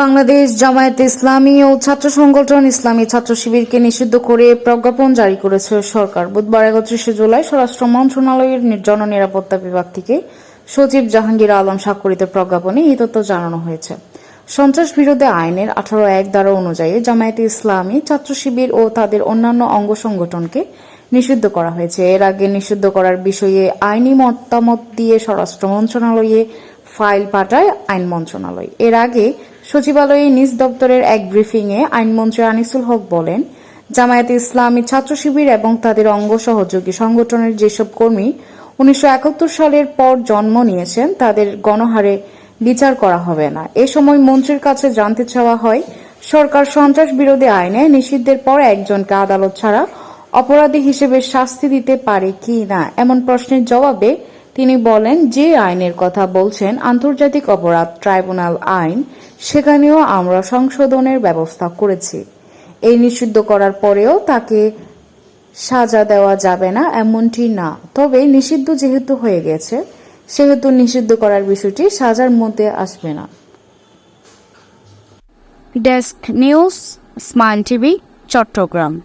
বাংলাদেশ জামায়াতে ইসলামী ও ছাত্র সংগঠন ইসলামী ছাত্র শিবিরকে নিষিদ্ধ করে প্রজ্ঞাপন জারি করেছে সরকার। বুধবার একত্রিশে জুলাই স্বরাষ্ট্র মন্ত্রণালয়ের জননিরাপত্তা বিভাগ থেকে সচিব জাহাঙ্গীর আলম স্বাক্ষরিত প্রজ্ঞাপনে এই তথ্য জানানো হয়েছে। সন্ত্রাস বিরোধী আইনের আঠারো এক দ্বারা অনুযায়ী জামায়াতে ইসলামী ছাত্র শিবির ও তাদের অন্যান্য অঙ্গ সংগঠনকে নিষিদ্ধ করা হয়েছে। এর আগে নিষিদ্ধ করার বিষয়ে আইনি মতামত দিয়ে স্বরাষ্ট্র মন্ত্রণালয়ে ফাইল পাঠায় আইন মন্ত্রণালয়। এর আগে সচিবালয়ে নিজ দপ্তরের এক ব্রিফিংয়ে আইনমন্ত্রী আনিসুল হক বলেন, জামায়াতে ইসলামী ছাত্র শিবির এবং তাদের অঙ্গ সহযোগী সংগঠনের যেসব কর্মী উনিশশো একাত্তর সালের পর জন্ম নিয়েছেন, তাদের গণহারে বিচার করা হবে না। এ সময় মন্ত্রীর কাছে জানতে চাওয়া হয়, সরকার সন্ত্রাস বিরোধী আইনে নিষিদ্ধের পর একজনকে আদালত ছাড়া অপরাধী হিসেবে শাস্তি দিতে পারে কি না এমন প্রশ্নের জবাবে তিনি বলেন, যে আইনের কথা বলছেন আন্তর্জাতিক অপরাধ ট্রাইব্যুনাল আইন সেখানেও আমরা সংশোধনের ব্যবস্থা করেছি। এই নিষিদ্ধ করার পরেও তাকে সাজা দেওয়া যাবে না, এমনটি না। তবে নিষিদ্ধ যেহেতু হয়ে গেছে, সেহেতু নিষিদ্ধ করার বিষয়টি সাজার মধ্যে আসবে না। Desk news smile TV, Chittagong.